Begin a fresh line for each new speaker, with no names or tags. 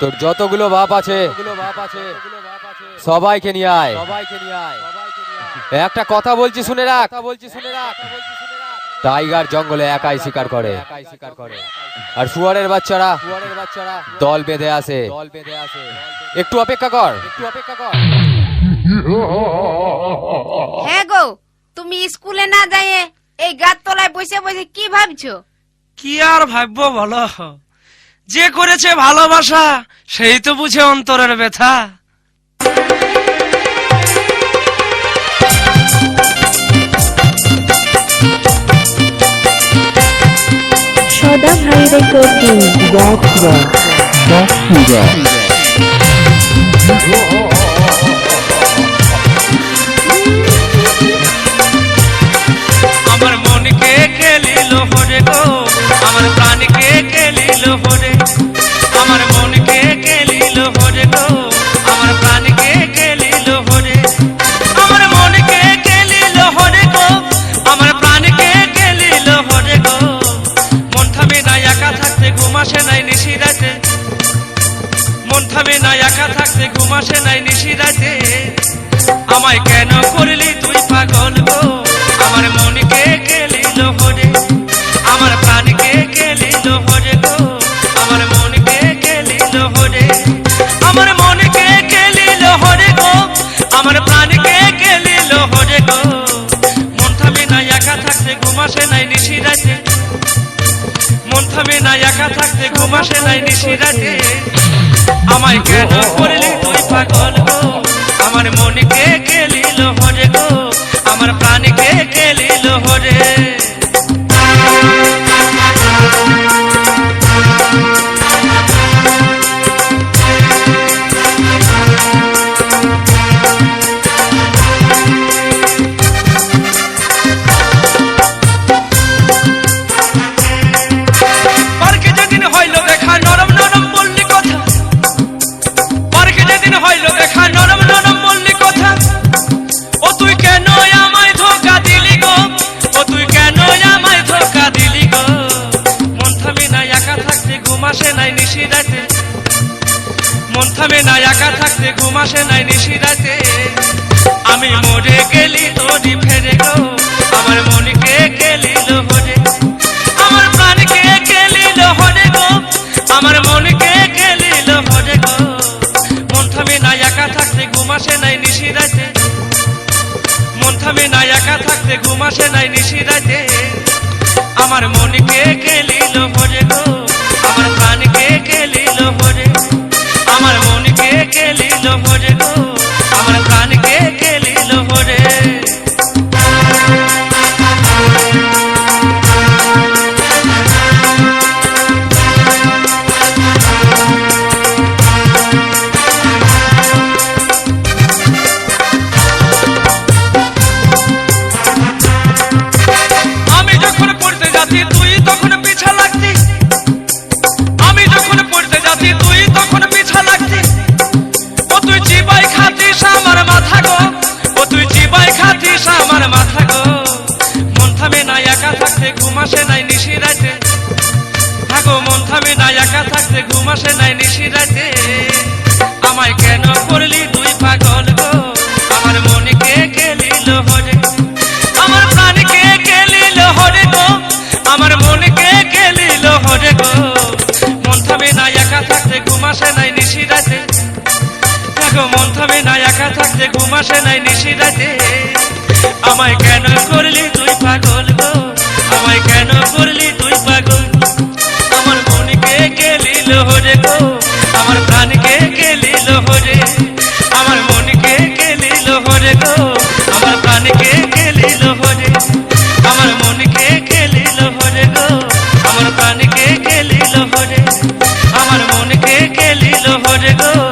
তোর যতগুলো বাপ আছে, সবাইকে নিয়ে আয়। একটা কথা বলছি শুনে রাখ। বলছি শুনে রাখ টাইগার জঙ্গলে একাই শিকার করে। আর শুয়ারের বাচ্চারা দল বেঁধে আসে। একটু অপেক্ষা কর। একটু অপেক্ষা কর
হ্যাঁ গো, তুমি স্কুলে না যাই এই গাছ তলায় বসে বসে কি ভাবছ?
কি আর ভাববো বলো যে করেছে ভালোবাসা সেই তো বুঝে অন্তরের ব্যথা
সদা ভাই রেকর্ডিং
বাঁকুড়া বাঁকুড়া
থামে না একা থাকতে ঘুমাসে নাই নিশি রাতে আমায় কেন করলি তুই পাগল গো? আমার মনকে কেলিল হরে? আমার প্রাণকে কেলিল হরে গো? আমার মনকে কেলিল হরে? আমার মনকে কেলিল হরে গো? আমার প্রাণকে কেলিল হরে গো? মন থামে না একা থাকতে ঘুমাসে নাই নিশি রাতে মন থামে না একা থাকতে ঘুমাসে নাই নিশি রাতে আমায় কেন করলি তুই পাগল গো? আমার মনকে কেলিল হরে গো? আমার প্রাণকে কেলিল হরে ঘুমাসে নাই নিশি রাতে। মন থামে না, একা থাকতে ঘুমাসে নাই নিশি রাতে। আমি মরে গেলি তোরি ফেরে গো আমার মনকে গেলিল হরে? আমার প্রাণকে গেলিল হরে গো? আমার মনকে গেলিল হরে গো? মন থামে না, একা থাকতে ঘুমাসে নাই নিশি রাতে। মন থামে না, একা থাকতে ঘুমাসে নাই নিশি রাতে। আমার মনকে গেলিল হরে গো? আমার প্রাণকে গেলিল হরে থাকতে ঘুমাসে নাই নিশি রাতে। আমায় কেন করলি তুই পাগল গো? আমার মনকে গেলিল হরে আমার প্রাণকে গেলিল হরে গো? আমার মনকে গেলিল হরে গো? মন থামে না, একা থাকতে ঘুমাসে নাই নিশি রাতে। দেখো, মন থামে না, একা থাকতে ঘুমাসে নাই নিশি রাতে। আমায় কেন করলি তুই পাগল গো? আমায় কেন করলি তুই পাগল হরে গো আমার প্রাণকে খেলিল হরে? আমার মনকে খেলিল হরে গো? আমার প্রাণকে খেলিল হরে? আমার মনকে খেলিল হরে গো?